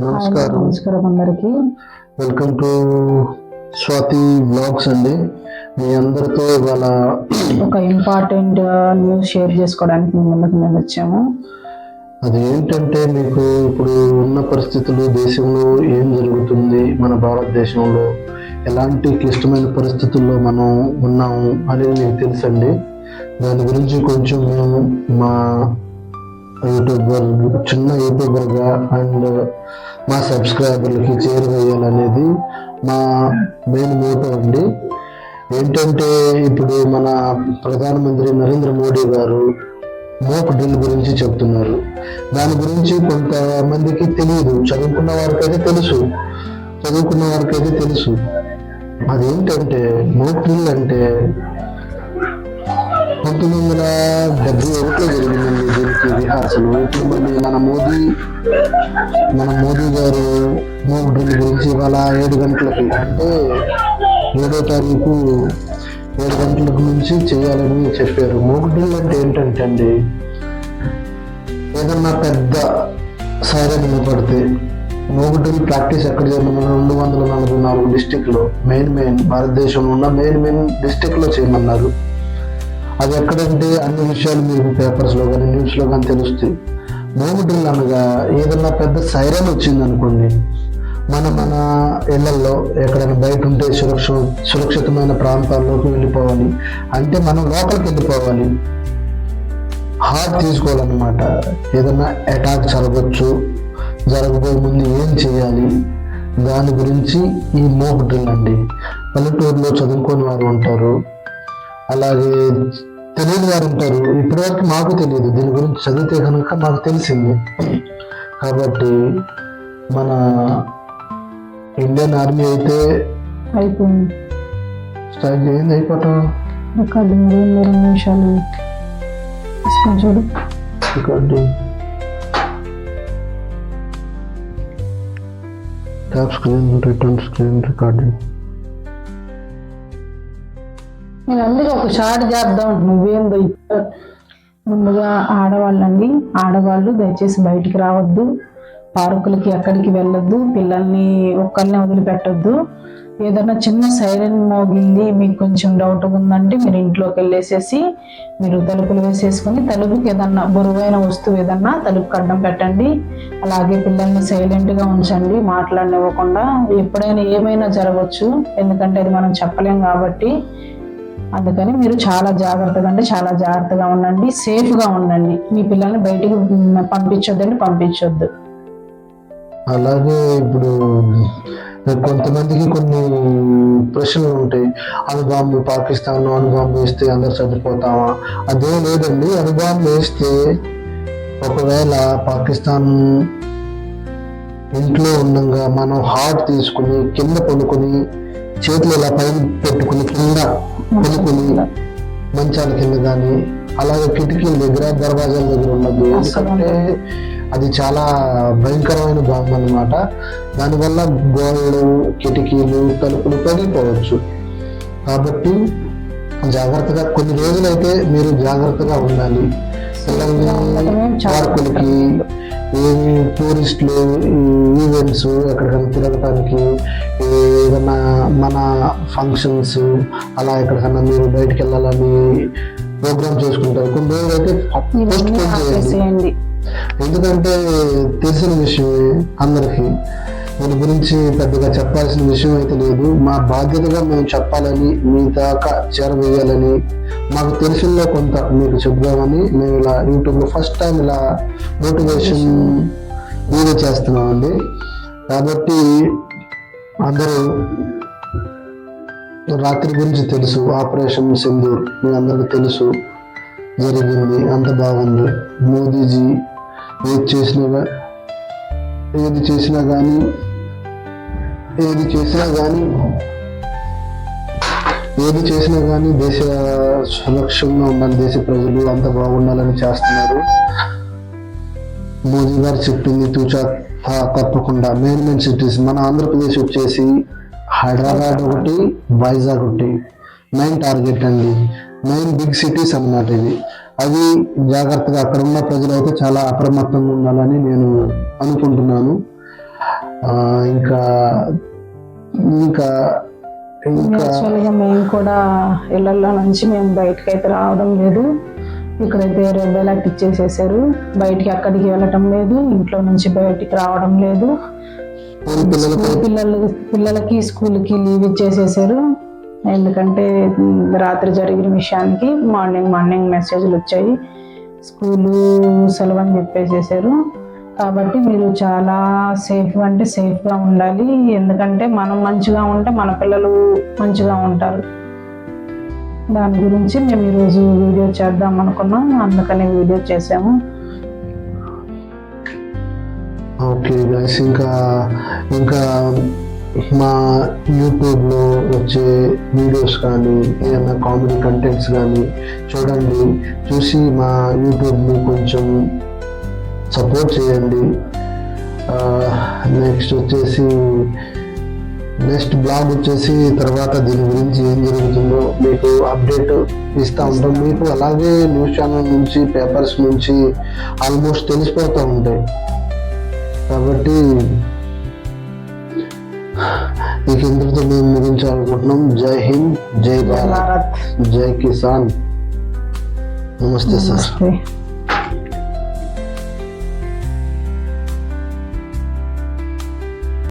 నమస్కారం. నమస్కారం అందరికి. వెల్కమ్ టు స్వాతి బ్లాగ్స్ అండి. మీ అందరితో ఇవాళ ఒక ఇంపార్టెంట్ న్యూస్ షేర్ చేసుకోవడానికి మీ ముందుకు మేము వచ్చాము. అది ఏంటంటే మీకు ఇప్పుడు ఉన్న పరిస్థితులు దేశంలో ఏం జరుగుతుంది? మన భారతదేశంలో ఎలాంటి క్లిష్టమైన పరిస్థితుల్లో మనం ఉన్నాము అనేది మీకు తెలుసండి. దాని గురించి కొంచెం మేము మా యూట్యూబర్ చిన్న యూట్యూబర్గా అండ్ మా సబ్స్క్రైబర్లకి చేరువేయాలనేది మా మెయిన్ మోటో అండి. ఏంటంటే ఇప్పుడు మన ప్రధానమంత్రి నరేంద్ర మోడీ గారు మోక్ డ్రిల్ గురించి చెప్తున్నారు. దాని గురించి కొంతమందికి తెలియదు చదువుకున్న వారికైతే తెలుసు. చదువుకున్న వారికైతే తెలుసు. అదేంటంటే మోక్ డ్రిల్ అంటే పంతొమ్మిది వందల డెబ్బై ఒకటిలో జరిగిందండి దీనికి రిహార్సల్ ఇప్పుడు మళ్ళీ మన మోదీ మన మోదీ గారు హోమ్ డ్రిల్ గురించి ఇవాళ ఏడు గంటలకి అంటే ఏడో తారీఖు ఏడు గంటలకు నుంచి చేయాలని చెప్పారు మోక్ డ్రిల్ అంటే ఏంటంటే అండి ఏదన్నా పెద్ద సైరన్ వినపడితే మోక్ డ్రిల్ ప్రాక్టీస్ ఎక్కడ చేయమన్నారు రెండు వందల నలభై నాలుగు డిస్టిక్లో మెయిన్ మెయిన్ భారతదేశంలో ఉన్న మెయిన్ మెయిన్ డిస్టిక్లో చేయమన్నారు అది ఎక్కడంటే అన్ని విషయాలు మీకు పేపర్స్లో కానీ న్యూస్లో కానీ తెలుస్తాయి. మోగు డ్రిల్ అనగా ఏదన్నా పెద్ద సైరన్ వచ్చింది అనుకోండి మన మన ఇళ్ళలో ఎక్కడైనా బయట ఉంటే సురక్ష సురక్షితమైన ప్రాంతాల్లోకి వెళ్ళిపోవాలి. అంటే మనం లోపలికి వెళ్ళిపోవాలి. హార్ట్ తీసుకోవాలన్నమాట. ఏదన్నా అటాక్ జరగచ్చు జరగబోయే ముందు ఏం చేయాలి? దాని గురించి ఈ మోక్ డ్రిల్ అండి. పల్లెటూరులో చదువుకోని వారు ఉంటారు. అలాగే తెలియని వారు ఉంటారు. ఇప్పటివరకు మాకు తెలియదు. దీని గురించి చదివితే కనుక మాకు తెలిసింది. కాబట్టి మన ఇండియన్ ఆర్మీ అయితే అయిపోయింది. స్టార్ట్ చేయండి అయిపోవటం రికార్డు మూడు రెండు నిమిషాలు. తీసుకొని చూడు. Record. Tap screen return screen recording నేను అందుకే ఒక షార్ట్ చేద్దాం. నువ్వేందో ఇప్పుడు. ముందుగా ఆడవాళ్ళండి. ఆడవాళ్ళు దయచేసి బయటికి రావద్దు. పార్కులకి ఎక్కడికి వెళ్ళొద్దు. పిల్లల్ని ఒక్కరిని వదిలిపెట్టొద్దు. ఏదైనా చిన్న సైరన్ మోగింది మీకు కొంచెం డౌట్ ఉందంటే మీరు ఇంట్లోకి వెళ్ళేసేసి మీరు తలుపులు వేసేసుకొని తలుపుకి ఏదన్నా బరువైన వస్తువు ఏదన్నా తలుపుకి అడ్డం పెట్టండి. అలాగే పిల్లల్ని సైలెంట్గా ఉంచండి. మాట్లాడనివ్వకుండా ఎప్పుడైనా ఏమైనా జరగవచ్చు ఎందుకంటే అది మనం చెప్పలేం కాబట్టి అందుకని మీరు చాలా జాగ్రత్తగా అంటే చాలా జాగ్రత్తగా ఉండండి సేఫ్గా ఉండండి. మీ పిల్లల్ని బయటికి పంపించొద్దండి పంపించొద్దు. అలాగే ఇప్పుడు కొంతమందికి కొన్ని ప్రశ్నలు ఉంటాయి. అనుబాంబు పాకిస్తాన్ అనుబాంబు వేస్తే అందరు చనిపోతామా? అదే లేదండి అనుబాంబు వేస్తే ఒకవేళ పాకిస్తాన్ ఇంట్లో ఉండగా మనం హార్ట్ తీసుకుని కింద పడుకుని చేతులు ఇలా పైన పెట్టుకుని కింద పడుకుని మంచాల కింద కానీ అలాగే కిటికీల దగ్గర దర్వాజాల దగ్గర ఉండదు ఎందుకంటే అది చాలా భయంకరమైన బాంబు అనమాట దానివల్ల గోడలు కిటికీలు తలుపులు పగిలిపోవచ్చు. కాబట్టి జాగ్రత్తగా కొన్ని రోజులైతే మీరు జాగ్రత్తగా ఉండాలి. పిల్లల్ని పార్కులకి ఏమి టూరిస్టులు ఈవెంట్స్ ఎక్కడికైనా తిరగటానికి ఏదైనా మన ఫంక్షన్స్ అలా ఎక్కడికైనా మీరు బయటికి వెళ్ళాలని ప్రోగ్రామ్ చేసుకుంటారు. కొన్ని రోజులు అయితే పోస్ట్ పోన్ చేయండి. ఎందుకంటే తెలిసిన విషయమే అందరికీ. దాని గురించి పెద్దగా చెప్పాల్సిన విషయం అయితే లేదు. మా బాధ్యతగా మేము చెప్పాలని మీ దాకా చేరవేయాలని మాకు తెలిసిందో కొంత మీకు చెప్దామని మేము ఇలా యూట్యూబ్లో ఫస్ట్ టైం ఇలా మోటివేషన్ వీడియో చేస్తున్నామండి. కాబట్టి అందరూ రాత్రి గురించి తెలుసు ఆపరేషన్ సింధూర్ మీ అందరికీ తెలుసు జరిగింది అంత బాగుంది. మోదీజీ ఏది చేసినా ఏది చేసినా కానీ ఏది చేసినా కానీ ఏది చేసినా కానీ దేశ సురక్షంగా ఉండాలి దేశ ప్రజలు అంత బాగుండాలని చేస్తున్నారు. మోదీ గారు చెప్పింది తూచా తప్పకుండా. మెయిన్ మెయిన్ సిటీస్ మన ఆంధ్రప్రదేశ్ వచ్చేసి హైదరాబాద్ ఒకటి వైజాగ్ ఒకటి. మెయిన్ టార్గెట్ అండి. మెయిన్ బిగ్ సిటీస్ అన్నమాట ఇవి. అవి జాగ్రత్తగా అక్కడ ఉన్న ప్రజలు అయితే చాలా అప్రమత్తంగా ఉండాలని నేను అనుకుంటున్నాను. ఇంకా ఇంకా ఇంకా యాక్చువల్గా మేము కూడా ఇళ్ళలో నుంచి మేము బయటకు అయితే రావడం లేదు. ఇక్కడైతే రెడ్ అలర్ట్ ఇచ్చేసేసారు. బయటికి అక్కడికి వెళ్ళటం లేదు. ఇంట్లో నుంచి బయటికి రావడం లేదు. పిల్లలకి స్కూల్కి లీవ్ ఇచ్చేసేసారు. ఎందుకంటే రాత్రి జరిగిన విషయానికి మార్నింగ్ మార్నింగ్ మెసేజ్లు వచ్చాయి. స్కూలు సెలవు అని చెప్పేసేసారు. కాబట్టి మీరు చాలా సేఫ్ అంటే సేఫ్గా ఉండాలి. ఎందుకంటే మనం మంచిగా ఉంటే మన పిల్లలు మంచిగా ఉంటారు. దాని గురించి మేము ఈరోజు వీడియో చేద్దాం అనుకున్నాం. అందుకని వీడియో చేసాము ఓకే ఇంకా ఇంకా మా యూట్యూబ్లో వచ్చే వీడియోస్ కానీ ఏదైనా కామెడీ కంటెంట్స్ కానీ చూడండి. చూసి మా యూట్యూబ్ని కొంచెం సపోర్ట్ చేయండి. నెక్స్ట్ వచ్చేసి నెక్స్ట్ బ్లాగ్ వచ్చేసి తర్వాత దీని గురించి ఏం జరుగుతుందో మీకు అప్డేట్ ఇస్తూ ఉంటాం. మీకు అలాగే న్యూస్ ఛానల్ నుంచి పేపర్స్ నుంచి ఆల్మోస్ట్ తెలిసిపోతూ ఉంటాయి. కాబట్టి जय हिंद जय भारत। जय किसान। नमस्ते सर।